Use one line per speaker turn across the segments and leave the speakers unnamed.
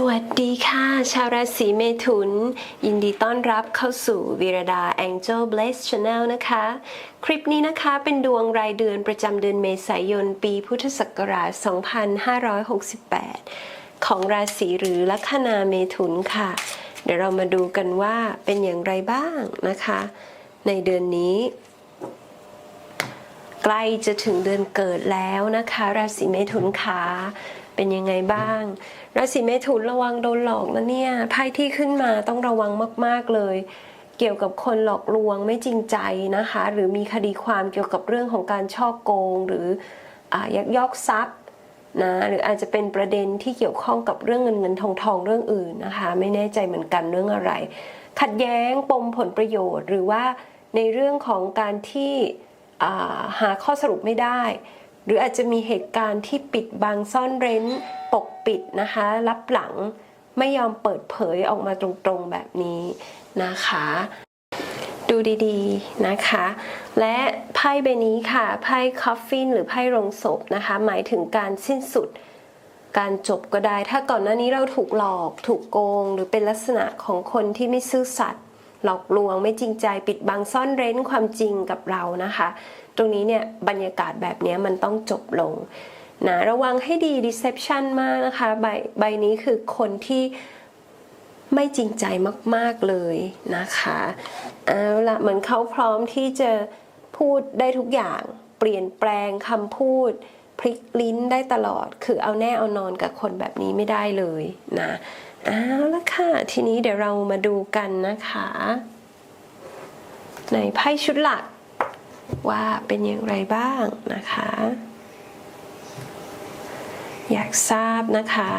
สวัสดีค่ะ ชาวราศีเมถุน ยินดีต้อนรับเข้าสู่วีรดา Angel Bless Channel นะคะ คลิปนี้นะคะเป็นดวงรายเดือนประจำเดือนเมษายนปีพุทธศักราช 2568 ของราศีหรือลัคนาเมถุนค่ะ เดี๋ยวเรามาดูกันว่าเป็นอย่างไรบ้างนะคะ ในเดือนนี้ ใกล้จะถึงเดือนเกิดแล้วนะคะ ราศีเมถุนขา เป็นยังไงบ้างราศีเมถุนระวังโดนหลอกนะเนี่ยไพ่ที่ขึ้นมาต้องระวังมาก ๆเลย เกี่ยวกับคนหลอกลวงไม่จริงใจนะคะ หรือมีคดีความเกี่ยวกับเรื่องของการช่อโกง หรืออยักยอกทรัพย์นะหรืออาจจะเป็นประเด็นที่เกี่ยวข้องกับเรื่องเงินเงินทองทองเรื่องอื่นนะคะ ไม่แน่ใจเหมือนกันเรื่องอะไร ขัดแย้งปมผลประโยชน์ หรือว่าในเรื่องของการที่หาข้อสรุปไม่ได้ หรืออาจจะมีเหตุการณ์ที่ปิดบังซ่อนเร้น ปกปิดนะคะ รับหลังไม่ยอมเปิดเผยออกมาตรงๆแบบนี้นะคะ ดูดีๆนะคะ และไพ่ใบนี้ค่ะไพ่คอฟฟินหรือไพ่ลงศพนะคะ หมายถึงการสิ้นสุดการจบก็ได้ ถ้าก่อนหน้านี้เราถูกหลอก ถูกโกง หรือเป็นลักษณะของคนที่ไม่ซื่อสัตย์ หลอกลวง ไม่จริงใจปิดบังซ่อนเร้นความจริงกับเรานะคะ ตรงนี้เนี่ยบรรยากาศแบบนี้มันต้องจบลงนะระวังให้ดี deception มากนะคะใบใบนี้คือคนที่ไม่จริงใจมาก ๆเลยนะคะเอาละเหมือนเขาพร้อมที่จะพูดได้ทุกอย่างเปลี่ยนแปลงคำพูดพลิกลิ้นได้ตลอด คือเอาแน่เอานอนกับคนแบบนี้ไม่ได้เลยนะ เอาละค่ะ ทีนี้เดี๋ยวเรามาดูกันนะคะ ในไพ่ชุดหลัก ว่าเป็นอย่างไรบ้างนะคะ อยากทราบนะคะ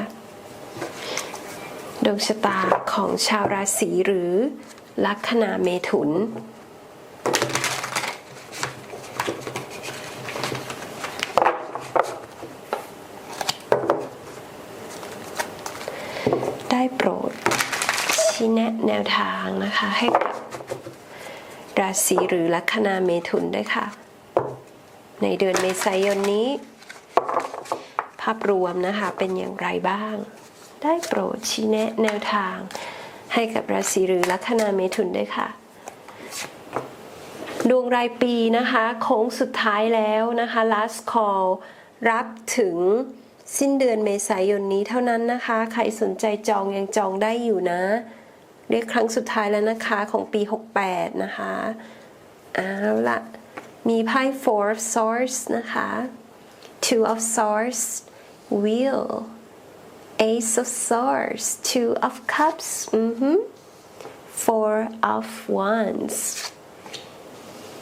ดวงชะตาของชาวราศีหรือลัคนาเมถุน ได้โปรดชี้ แนวทางนะคะ ให้กับราศีหรือลัคนาเมถุนด้วยค่ะ ในเดือนเมษายนนี้ ภาพรวมนะคะเป็นอย่างไรบ้าง ได้โปรดชี้แนะแนวทาง ให้กับราศีหรือลัคนาเมถุนด้วยค่ะดวงรายปีนะคะโค้งสุดท้ายแล้วนะคะ last call รับถึงสิ้นเดือนเมษายนนี้เท่านั้นนะคะ ใครสนใจจองยังจองได้อยู่นะ เรียกครั้งสุดท้ายแล้วนะคะของปี 68 นะคะเอาละมีไพ่ four of swords นะคะ two of swords wheel ace of swords two of cups อือ four of wands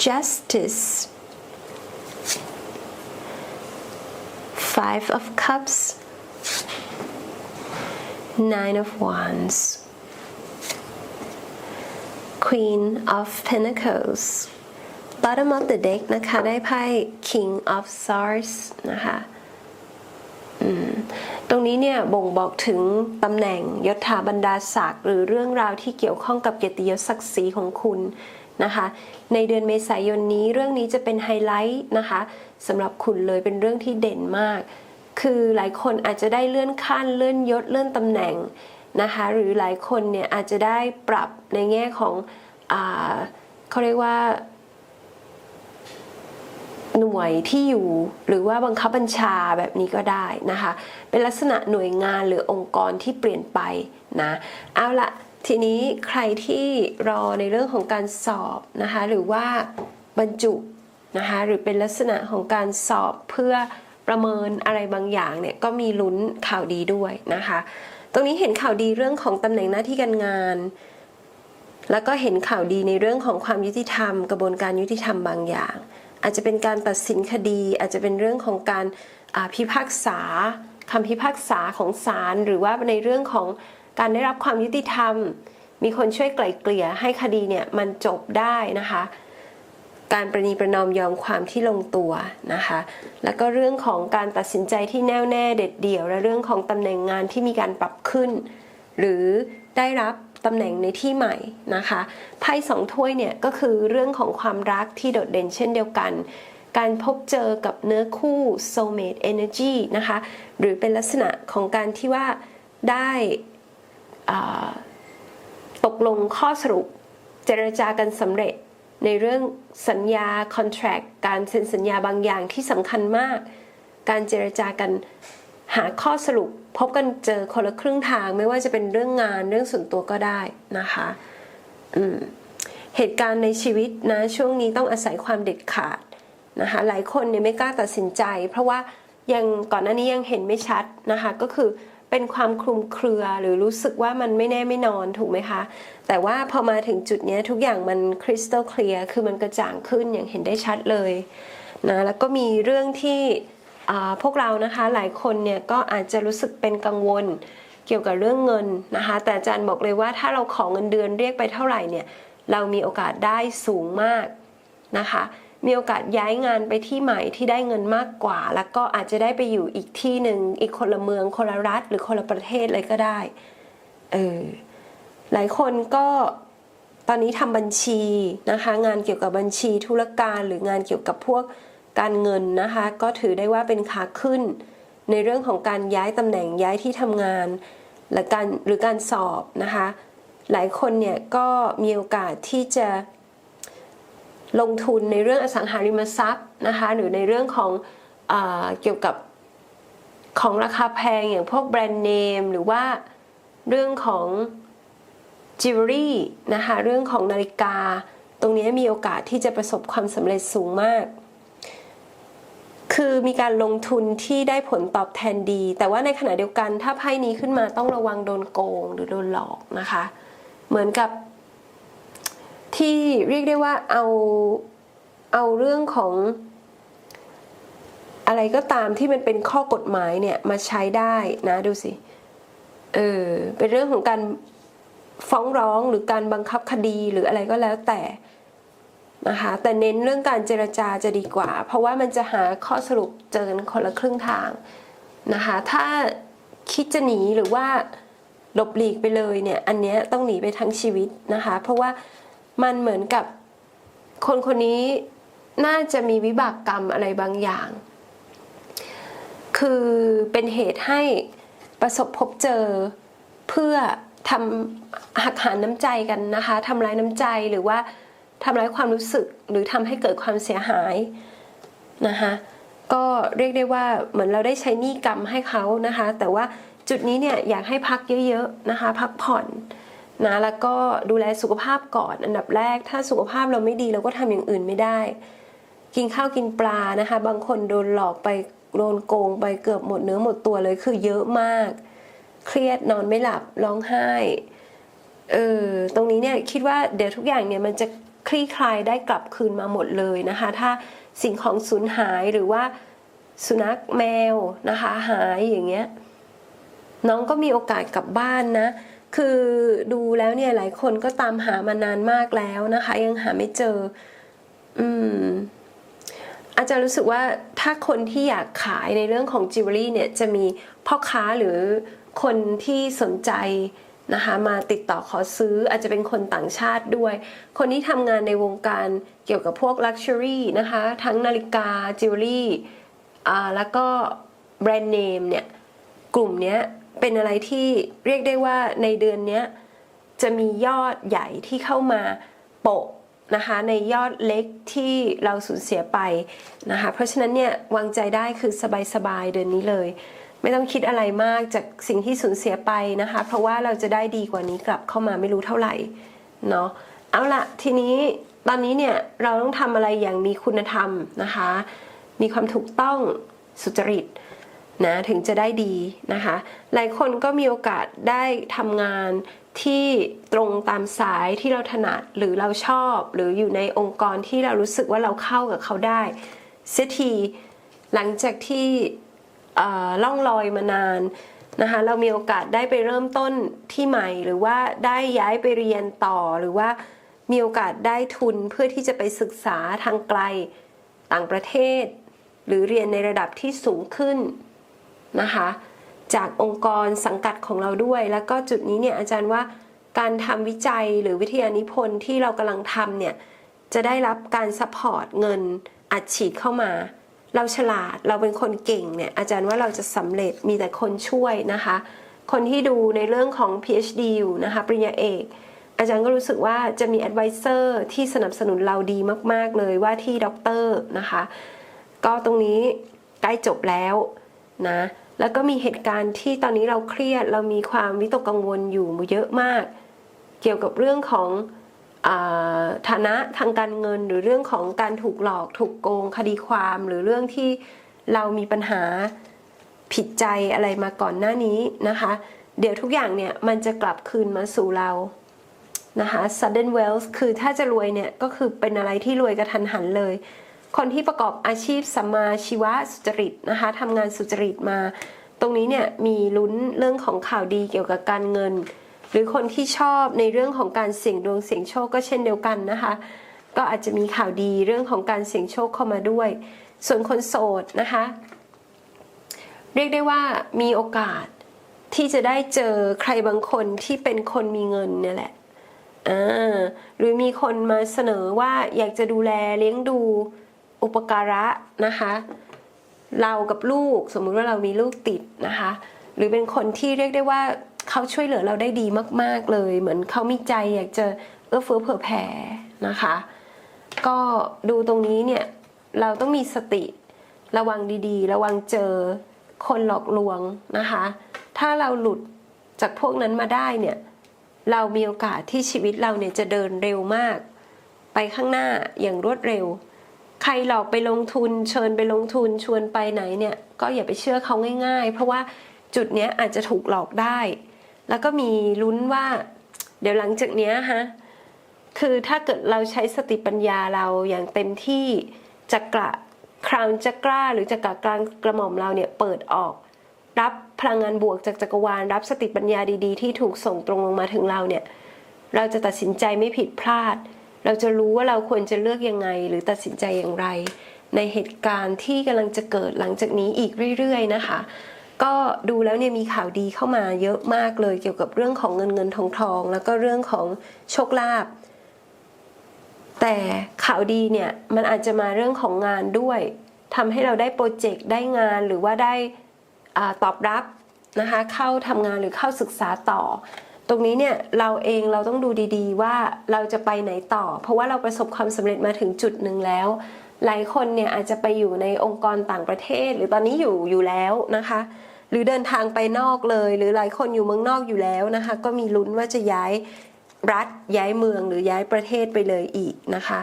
justice five of cups nine of wands Queen of Pentacles bottom of the deck นะคะ ได้ไพ่ King of Swords นะคะตรงนี้เนี่ยบ่งบอกถึงตำแหน่งยศถาบรรดาศักดิ์หรือเรื่องราวที่เกี่ยวข้องกับเกียรติยศศักดิ์ศรีของคุณนะคะ ในเดือนเมษายนนี้เรื่องนี้จะเป็นไฮไลท์นะคะสำหรับคุณเลยเป็นเรื่องที่เด่นมาก คือหลายคนอาจจะได้เลื่อนขั้นเลื่อนยศเลื่อนตำแหน่ง นะคะ หรือหลายคนเนี่ยอาจจะได้ปรับในแง่ของอเขาเรียกว่า หน่วยที่อยู่หรือว่าบังคับบัญชาแบบนี้ก็ได้นะคะ เป็นลักษณะหน่วยงานหรือองค์กรที่เปลี่ยนไปนะเอาละทีนี้ใครที่รอในเรื่องของการสอบนะคะ หรือว่าบรรจุนะคะหรือเป็นลักษณะของการสอบเพื่อประเมินอะไรบางอย่างเนี่ยก็มีลุ้นข่าวดีด้วยนะคะ ตรงนี้เห็นข่าวดีเรื่องของตำแหน่งหน้าที่การงาน แล้วก็เห็นข่าวดีในเรื่องของความยุติธรรม กระบวนการยุติธรรมบางอย่าง อาจจะเป็นการตัดสินคดี อาจจะเป็นเรื่องของการพิพากษาคำพิพากษาของศาลหรือว่าในเรื่องของการได้รับความยุติธรรม มีคนช่วยไกล่เกลี่ยให้คดีเนี่ยมันจบได้นะคะ การประนีประนอมยอมความที่ลงตัวนะคะ แล้วก็เรื่องของการตัดสินใจที่แน่วแน่เด็ดเดี่ยว และเรื่องของตำแหน่งงานที่มีการปรับขึ้น หรือได้รับตำแหน่งในที่ใหม่นะคะไพ่สองถ้วยเนี่ยก็คือเรื่องของความรักที่โดดเด่นเช่นเดียวกัน การพบเจอกับเนื้อคู่ soulmate energy นะคะหรือเป็นลักษณะของการที่ว่าได้ตกลงข้อสรุปเจรจากันสำเร็จ ในเรื่องสัญญา contract การเซ็นสัญญาบางอย่างที่สำคัญมาก การเจรจากันหาข้อสรุป พบกันเจอคนละครึ่งทาง ไม่ว่าจะเป็นเรื่องงานเรื่องส่วนตัวก็ได้นะคะเหตุการณ์ในชีวิตนะช่วงนี้ต้องอาศัยความเด็ดขาดนะคะหลายคนเนี่ยไม่กล้าตัดสินใจ เพราะว่ายังก่อนหน้านี้ยังเห็นไม่ชัดนะคะก็คือ เป็นความคลุมเครือหรือรู้สึกว่ามันไม่แน่ไม่นอนถูกไหมคะ แต่ว่าพอมาถึงจุดนี้ทุกอย่างมันคริสตัลเคลียร์คือมันกระจ่างขึ้นอย่างเห็นได้ชัดเลยนะแล้วก็มีเรื่องที่พวกเรานะคะหลายคนเนี่ยก็อาจจะรู้สึกเป็นกังวลเกี่ยวกับเรื่องเงินนะคะ แต่อาจารย์บอกเลยว่าถ้าเราขอเงินเดือนเรียกไปเท่าไหร่เนี่ยเรามีโอกาสได้สูงมากนะคะ มีโอกาสย้ายงานไปที่ใหม่ที่ได้เงินมากกว่า แล้วก็อาจจะได้ไปอยู่อีกที่หนึ่งอีกคนละเมืองคนละรัฐ หรือคนละประเทศเลยก็ได้เออหลายคนก็ตอนนี้ทำบัญชีนะคะ งานเกี่ยวกับบัญชีธุรการหรืองานเกี่ยวกับพวกการเงินนะคะ ก็ถือได้ว่าเป็นขาขึ้น ในเรื่องของการย้ายตำแหน่งย้ายที่ทำงานและการหรือการสอบนะคะ หลายคนเนี่ยก็มีโอกาสที่จะ ลงทุนในเรื่องอสังหาริมทรัพย์นะคะหรือในเรื่องของอเกี่ยวกับของราคาแพงอย่างพวกแบรนด์เนมหรือว่าเรื่องของจิวเวลรี่นะคะเรื่องของนาฬิกา ตรงนี้มีโอกาสที่จะประสบความสำเร็จสูงมาก คือมีการลงทุนที่ได้ผลตอบแทนดี แต่ว่าในขณะเดียวกันถ้าไพ่นี้ขึ้นมาต้องระวังโดนโกงหรือโดนหลอกนะคะ เหมือนกับ ที่เรียกได้ว่าเอาเอาเรื่องของอะไรก็ตามที่มันเป็นข้อกฎหมายเนี่ยมาใช้ได้นะดูสิ เออเป็นเรื่องของการฟ้องร้องหรือการบังคับคดีหรืออะไรก็แล้วแต่นะคะแต่เน้นเรื่องการเจรจาจะดีกว่า เพราะว่ามันจะหาข้อสรุปเจอกันคนละครึ่งทางนะคะถ้าคิดจะหนีหรือว่าหลบหลีกไปเลยเนี่ยอันเนี้ยต้องหนีไปทั้งชีวิตนะคะ เพราะว่า มันเหมือนกับ คนคนนี้น่าจะมีวิบากกรรมอะไรบางอย่าง คือเป็นเหตุให้ประสบพบเจอเพื่อทำหักหานน้ำใจกันนะคะทำร้ายน้ำใจหรือว่าทำร้ายความรู้สึกหรือทำให้เกิดความเสียหายนะคะก็เรียกได้ว่าเหมือนเราได้ใช้หนี้กรรมให้เขานะคะ แต่ว่าจุดนี้เนี่ยอยากให้พักเยอะๆนะคะ พักผ่อน นะแล้วก็ดูแลสุขภาพก่อนอันดับแรก ถ้าสุขภาพเราไม่ดีเราก็ทำอย่างอื่นไม่ได้ กินข้าวกินปลานะคะ บางคนโดนหลอกไปโดนโกงไปเกือบหมดเนื้อหมดตัวเลยคือเยอะมาก เครียดนอนไม่หลับร้องไห้เออตรงนี้เนี่ยคิดว่าเดี๋ยวทุกอย่างเนี่ยมันจะคลี่คลายได้กลับคืนมาหมดเลยนะคะ ถ้าสิ่งของสูญหายหรือว่าสุนัขแมวนะคะ หายอย่างเงี้ยน้องก็มีโอกาสกลับบ้านนะ คือดูแล้วเนี่ยหลายคนก็ตามหามานานมากแล้วนะคะ ยังหาไม่เจอ อืม อาจารย์รู้สึกว่าถ้าคนที่อยากขายในเรื่องของจิวเวลรี่เนี่ยจะมีพ่อค้าหรือคนที่สนใจนะคะมาติดต่อขอซื้ออาจจะเป็นคนต่างชาติด้วย คนที่ทำงานในวงการเกี่ยวกับพวกลักชัวรี่นะคะ ทั้งนาฬิกาจิวเวลรี่อ่าแล้วก็แบรนด์เนมเนี่ย กลุ่มเนี้ย เป็นอะไรที่เรียกได้ว่าในเดือนนี้จะมียอดใหญ่ที่เข้ามาโปะนะคะในยอดเล็กที่เราสูญเสียไปนะคะเพราะฉะนั้นเนี่ยวางใจได้คือสบายๆเดือนนี้เลย ไม่ต้องคิดอะไรมากจากสิ่งที่สูญเสียไปนะคะเพราะว่าเราจะได้ดีกว่านี้กลับเข้ามาไม่รู้เท่าไหร่เนาะเอาละทีนี้ตอนนี้เนี่ยเราต้องทำอะไรอย่างมีคุณธรรมนะคะ มีความถูกต้องสุจริต นะถึงจะได้ดีนะคะ หลายคนก็มีโอกาสได้ทำงานที่ตรงตามสายที่เราถนัดหรือเราชอบ หรืออยู่ในองค์กรที่เรารู้สึกว่าเราเข้ากับเขาได้เสียทีหลังจากที่ล่องลอยมานานนะคะเรามีโอกาสได้ไปเริ่มต้นที่ใหม่ หรือว่าได้ย้ายไปเรียนต่อหรือว่ามีโอกาสได้ทุนเพื่อที่จะไปศึกษาทางไกลต่างประเทศ หรือเรียนในระดับที่สูงขึ้น นะคะ จากองค์กรสังกัดของเราด้วย แล้วก็จุดนี้เนี่ยอาจารย์ว่าการทำวิจัยหรือวิทยานิพนธ์ที่เรากำลังทำเนี่ยจะได้รับการซัพพอร์ตเงินอัดฉีดเข้ามา เราฉลาดเราเป็นคนเก่งเนี่ยอาจารย์ว่าเราจะสำเร็จมีแต่คนช่วยนะคะ คนที่ดูในเรื่องของ PhD อยู่นะคะปริญญาเอก อาจารย์ก็รู้สึกว่าจะมี advisor ที่สนับสนุนเราดีมาก ๆ เลยว่าที่ด็อกเตอร์นะคะ ก็ตรงนี้ใกล้จบแล้วนะ แล้วก็มีเหตุการณ์ที่ตอนนี้เราเครียด เรามีความวิตกกังวลอยู่เยอะมาก เกี่ยวกับเรื่องของฐานะทางการเงินหรือเรื่องของการถูกหลอก ถูกโกงคดีความหรือเรื่องที่เรามีปัญหาผิดใจอะไรมาก่อนหน้านี้นะคะ เดี๋ยวทุกอย่างเนี่ยมันจะกลับคืนมาสู่เรานะคะ sudden wealth คือถ้าจะรวยเนี่ยก็คือเป็นอะไรที่รวยกระทันหันเลย คนที่ประกอบอาชีพสัมมาชีวะสุจริตนะคะทำงานสุจริตมา ตรงนี้เนี่ยมีลุ้นเรื่องของข่าวดีเกี่ยวกับการเงิน หรือคนที่ชอบในเรื่องของการเสี่ยงดวงเสี่ยงโชคก็เช่นเดียวกันนะคะ ก็อาจจะมีข่าวดีเรื่องของการเสี่ยงโชคเข้ามาด้วย ส่วนคนโสดนะคะ เรียกได้ว่ามีโอกาสที่จะได้เจอใครบางคนที่เป็นคนมีเงินเนี่ยแหละอ่าหรือมีคนมาเสนอว่าอยากจะดูแลเลี้ยงดู อุปการะนะคะ เรากับลูกสมมุติว่าเรามีลูกติดนะคะ หรือเป็นคนที่เรียกได้ว่าเขาช่วยเหลือเราได้ดีมาก ๆเลย เหมือนเขามีใจอยากจะเอื้อเฟื้อเผื่อแผ่นะคะ ก็ดูตรงนี้เนี่ยเราต้องมีสติระวังดีๆ ระวังเจอคนหลอกลวงนะคะ ถ้าเราหลุดจากพวกนั้นมาได้เนี่ยเรามีโอกาสที่ชีวิตเราเนี่ยจะเดินเร็วมาก ไปข้างหน้าอย่างรวดเร็ว ใครหลอกไปลงทุนเชิญไปลงทุนชวนไปไหนเนี่ยก็อย่าไปเชื่อเขาง่าย ๆ เพราะว่าจุดเนี้ยอาจจะถูกหลอกได้ แล้วก็มีลุ้นว่า เดี๋ยวหลังจากเนี้ยฮะคือถ้าเกิดเราใช้สติปัญญาเราอย่างเต็มที่จักระคราวจักร้าหรือจักระกลางกระหม่อมเราเนี่ยเปิดออก รับพลังงานบวกจากจักรวาล รับสติปัญญาดีๆ ที่ถูกส่งตรงลงมาถึงเราเนี่ยเราจะตัดสินใจไม่ผิดพลาด เราจะรู้ว่าเราควรจะเลือกยังไง หรือตัดสินใจอย่างไร ในเหตุการณ์ที่กำลังจะเกิดหลังจากนี้อีกเรื่อย ๆ นะคะ ก็ดูแล้วเนี่ยมีข่าวดีเข้ามาเยอะมากเลยเกี่ยวกับเรื่องของเงินเงินทองทอง แล้วก็เรื่องของโชคลาภแต่ข่าวดีเนี่ยมันอาจจะมาเรื่องของงานด้วยทำให้เราได้โปรเจกต์ได้งานหรือว่าได้อตอบรับนะคะเข้าทำงานหรือเข้าศึกษาต่อ ตรงนี้เนี่ยเราเองเราต้องดูดีๆ ว่าเราจะไปไหนต่อ เพราะว่าเราประสบความสำเร็จมาถึงจุดหนึ่งแล้ว หลายคนเนี่ยอาจจะไปอยู่ในองค์กรต่างประเทศ หรือตอนนี้อยู่อยู่แล้วนะคะ หรือเดินทางไปนอกเลย หรือหลายคนอยู่เมืองนอกอยู่แล้วนะคะ ก็มีลุ้นว่าจะย้ายรัฐย้ายเมืองหรือย้ายประเทศไปเลยอีกนะคะ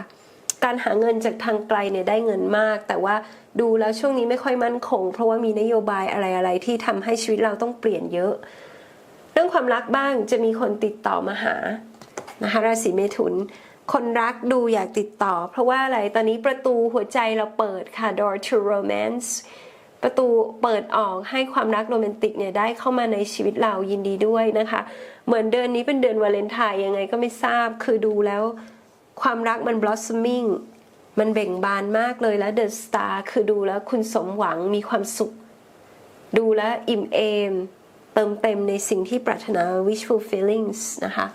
การหาเงินจากทางไกลเนี่ยได้เงินมาก แต่ว่าดูแล้วช่วงนี้ไม่ค่อยมั่นคง เพราะว่ามีนโยบายอะไรๆที่ทำให้ชีวิตเราต้องเปลี่ยนเยอะ เรื่องความรักบ้างจะมีคนติดต่อมาหานะคะราศีเมถุน คนรักดูอยากติดต่อ เพราะว่าอะไรตอนนี้ประตูหัวใจเราเปิดค่ะ door to romance ประตูเปิดออกให้ความรักโรแมนติกเนี่ยได้เข้ามาในชีวิตเรายินดีด้วยนะคะ เหมือนเดือนนี้เป็นเดือนวาเลนไทน์ยังไงก็ไม่ทราบคือดูแล้ว ความรักมัน blossoming มันเบ่งบานมากเลยแล้ว The Star คือดูแล้วคุณสมหวังมีความสุข ดูแล้วอิ่มเอม เติมเต็มในสิ่งที่ปรารถนา wishful feelings นะคะ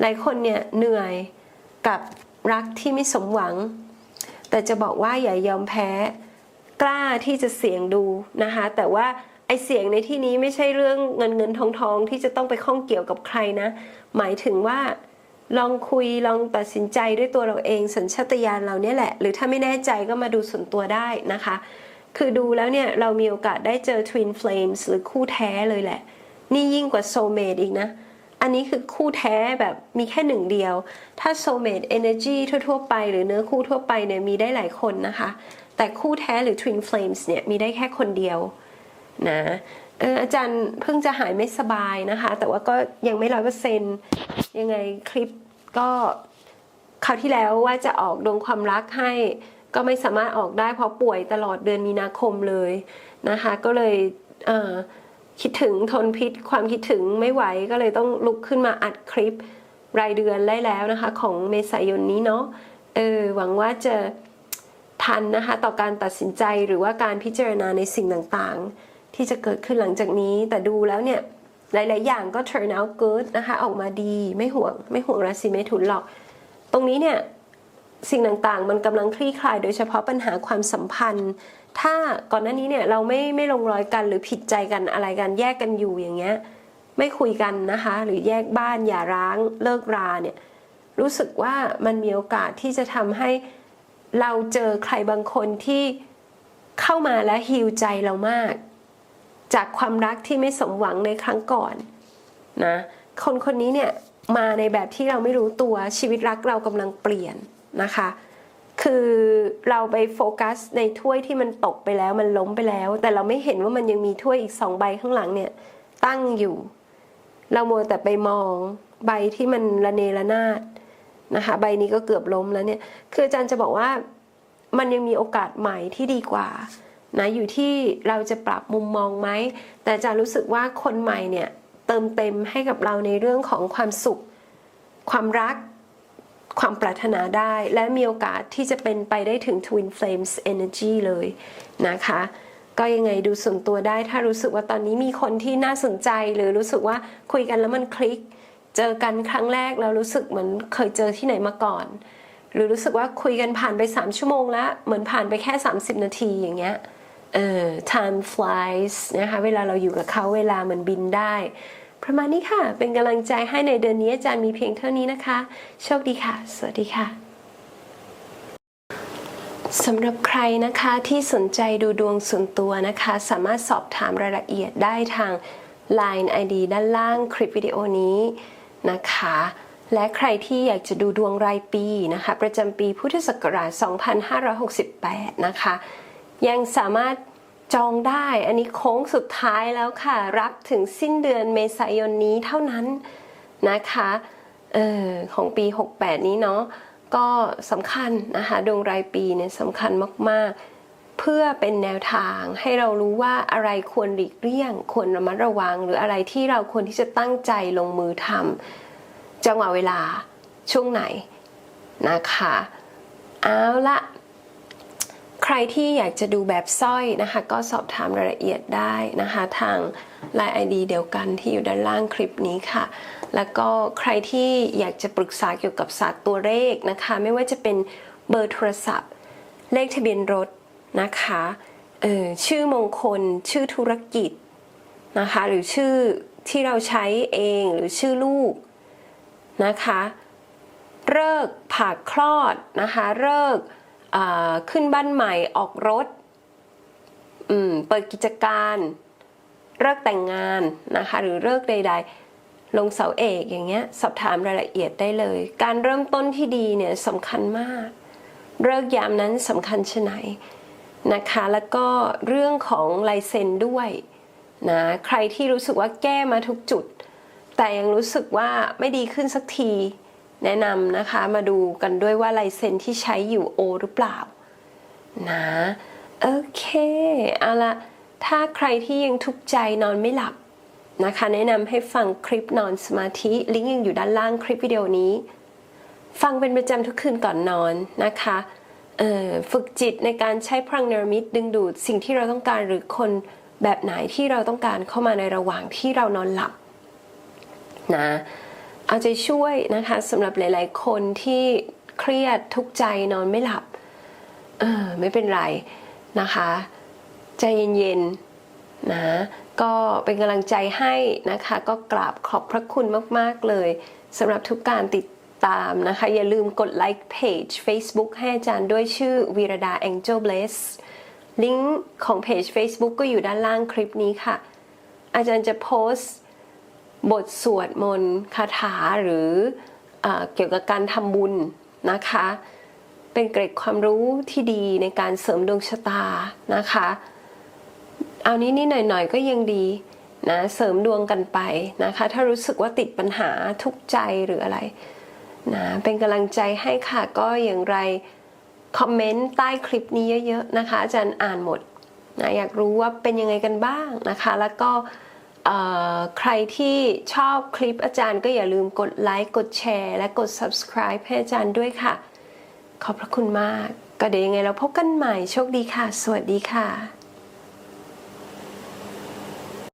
หลายคนเนี่ยเหนื่อยกับรักที่ไม่สมหวัง แต่จะบอกว่าอย่ายอมแพ้ กล้าที่จะเสี่ยงดูนะคะ แต่ว่าไอเสี่ยงในที่นี้ไม่ใช่เรื่องเงินเงินทองทองที่จะต้องไปข้องเกี่ยวกับใครนะ หมายถึงว่าลองคุยลองตัดสินใจด้วยตัวเราเองสัญชาตญาณเราเนี่ยแหละ หรือถ้าไม่แน่ใจก็มาดูส่วนตัวได้นะคะ คือดูแล้วเนี่ยเรามีโอกาสได้เจอ Twin Flames หรือคู่แท้เลยแหละ นี่ยิ่งกว่า Soulmate อีกนะ อันนี้คือคู่แท้แบบมีแค่หนึ่งเดียว ถ้า Soulmate Energy ทั่ว ๆ ไป หรือเนื้อคู่ทั่วไปเนี่ยมีได้หลายคนนะคะ แต่คู่แท้หรือ Twin Flames เนี่ยมีได้แค่คนเดียวนะเอออาจารย์เพิ่งจะหายไม่สบายนะคะ แต่ว่าก็ยังไม่ร้อยเปอร์เซ็นต์ยังไงคลิปก็คราวที่แล้วว่าจะออกดวงความรักให้ ก็ไม่สามารถออกได้เพราะป่วยตลอดเดือนมีนาคมเลยนะคะ ก็เลยเคิดถึงทนพิษความคิดถึงไม่ไหวก็เลยต้องลุกขึ้นมาอัดคลิปรายเดือนได้แล้วนะคะ ของเมษายนนี้เนาะเออหวังว่าจะทันนะคะต่อการตัดสินใจหรือว่าการพิจารณาในสิ่งต่างๆ ที่จะเกิดขึ้นหลังจากนี้ แต่ดูแล้วเนี่ยหลาย ๆ อย่างก็ turn out good นะคะ ออกมาดีไม่ห่วง ไม่ห่วงราศีเมถุนหรอก ตรงนี้เนี่ย สิ่งต่างๆ มันกำลังคลี่คลาย โดยเฉพาะปัญหาความสัมพันธ์ ถ้าก่อนหน้านี้เนี่ยเราไม่ไม่ลงรอยกันหรือผิดใจกันอะไรกันแยกกันอยู่อย่างเงี้ยไม่คุยกันนะคะ หรือแยกบ้านอย่าร้างเลิกราเนี่ยรู้สึกว่ามันมีโอกาสที่จะทำให้เราเจอใครบางคนที่เข้ามาและฮิวใจเรามาก จากความรักที่ไม่สมหวังในครั้งก่อนนะคนคนนี้เนี่ยมาในแบบที่เราไม่รู้ตัวชีวิตรักเรากำลังเปลี่ยน นะคะ คือเราไปโฟกัสในถ้วยที่มันตกไปแล้วมันล้มไปแล้ว แต่เราไม่เห็นว่ามันยังมีถ้วยอีกสองใบข้างหลังเนี่ยตั้งอยู่ เราโมวแต่ไปมองใบที่มันระเนระนาดนะคะใบนี้ก็เกือบล้มแล้วเนี่ย คืออาจารย์จะบอกว่ามันยังมีโอกาสใหม่ที่ดีกว่านะอยู่ที่เราจะปรับมุมมองไหม แต่อาจารย์รู้สึกว่าคนใหม่เนี่ยเติมเต็มให้กับเราในเรื่องของความสุข ความรัก ความปรารถนาได้ และมีโอกาสที่จะเป็นไปได้ถึง Twin Flames Energy เลยนะคะ ก็ยังไงดูส่วนตัวได้ถ้ารู้สึกว่าตอนนี้มีคนที่น่าสนใจหรือรู้สึกว่าคุยกันแล้วมันคลิก เจอกันครั้งแรกแล้วรู้สึกเหมือนเคยเจอที่ไหนมาก่อน หรือรู้สึกว่าคุยกันผ่านไป 3 ชั่วโมงแล้ว เหมือนผ่านไปแค่ 30 นาทีอย่างเงี้ยเออ time flies นะคะเวลาเราอยู่กับเขาเวลามันบินได้ ประมาณนี้ค่ะ เป็นกำลังใจให้ในเดือนนี้อาจารย์มีเพียงเท่านี้นะคะ โชคดีค่ะ สวัสดีค่ะสำหรับใครนะคะที่สนใจดูดวงส่วนตัวนะคะ สามารถสอบถามรายละเอียดได้ทาง Line ID ด้านล่างคลิปวิดีโอนี้นะคะ และใครที่อยากจะดูดวงรายปีนะคะ ประจำปีพุทธศักราช 2568 นะคะ ยังสามารถ จองได้อันนี้โค้งสุดท้ายแล้วค่ะ รับถึงสิ้นเดือนเมษายนนี้เท่านั้นนะคะเออของปี 68 นี้เนาะก็สำคัญนะคะดวงรายปีเนี่ยสำคัญมาก ๆ เพื่อเป็นแนวทางให้เรารู้ว่าอะไรควรหลีกเลี่ยง ควรระมัดระวัง หรืออะไรที่เราควรที่จะตั้งใจลงมือทำจังหวะเวลาช่วงไหนนะคะ เอาละ ใครที่อยากจะดูแบบสร้อยนะคะ ก็สอบถามรายละเอียดได้นะคะ ทาง Line ID เดียวกันที่อยู่ด้านล่างคลิปนี้ค่ะ แล้วก็ใครที่อยากจะปรึกษาเกี่ยวกับศาสตร์ตัวเลขนะคะ ไม่ว่าจะเป็นเบอร์โทรศัพท์ เลขทะเบียนรถนะคะเออชื่อมงคล ชื่อธุรกิจนะคะ หรือชื่อที่เราใช้เองหรือชื่อลูกนะคะเลิกผ่าคลอดนะคะเลิก ขึ้นบ้านใหม่ออกรถเปิดกิจการเลิกแต่งงานนะคะหรือเลิกใด ๆ ลงเสาเอกอย่างเงี้ยสอบถามรายละเอียดได้เลย การเริ่มต้นที่ดีเนี่ยสำคัญมากเลิกยามนั้นสำคัญชะไหนนะคะ แล้วก็เรื่องของลายเซ็นด้วยนะใครที่รู้สึกว่าแก้มาทุกจุด แต่ยังรู้สึกว่าไม่ดีขึ้นสักที แนะนำนะคะมาดูกันด้วยว่าลายเซ็นที่ใช้อยู่โอหรือเปล่านะโอเคเอาละถ้าใครที่ยังทุกข์ใจนอนไม่หลับนะคะ แนะนำให้ฟังคลิปนอนสมาธิลิงก์ยังอยู่ด้านล่างคลิปวิดีโอนี้ ฟังเป็นประจำทุกคืนก่อนนอนนะคะฝึกจิตในการใช้พลังเนรมิตดึงดูดสิ่งที่เราต้องการหรือคนแบบไหนที่เราต้องการเข้ามาในระหว่างที่เรานอนหลับนะ เอาใจช่วยนะคะสำหรับหลาย ๆ คนที่เครียดทุกใจนอนไม่หลับเออไม่เป็นไรนะคะ ใจเย็นๆนะก็เป็นกำลังใจให้นะคะ ก็กราบขอบพระคุณมาก ๆ เลยสำหรับทุกการติดตามนะคะ อย่าลืมกดไลค์เพจ Facebook ให้อาจารย์ด้วยชื่อวีรดา Angel Bless ลิงก์ของเพจ Facebook ก็อยู่ด้านล่างคลิปนี้ค่ะ อาจารย์จะโพสต์ บทสวดมนต์คาถาหรือเอเกี่ยวกับการทำบุญนะคะ เป็นเกร็ดความรู้ที่ดีในการเสริมดวงชะตานะคะ เอานี้นี่หน่อยๆก็ยังดีนะเสริมดวงกันไปนะคะ ถ้ารู้สึกว่าติดปัญหาทุกใจหรืออะไรนะเป็นกำลังใจให้ค่ะก็อย่างไรคอมเมนต์ใต้คลิปนี้เยอะๆนะคะอาจารย์อ่านหมดนะอยากรู้ว่าเป็นยังไงกันบ้างนะคะ แล้วก็ ใครที่ชอบคลิปอาจารย์ก็อย่าลืมกดไลค์กดแชร์ และกด subscribe ให้อาจารย์ด้วยค่ะ ขอบพระคุณมาก ก็เดี๋ยวยังไงเราพบกันใหม่โชคดีค่ะ สวัสดีค่ะ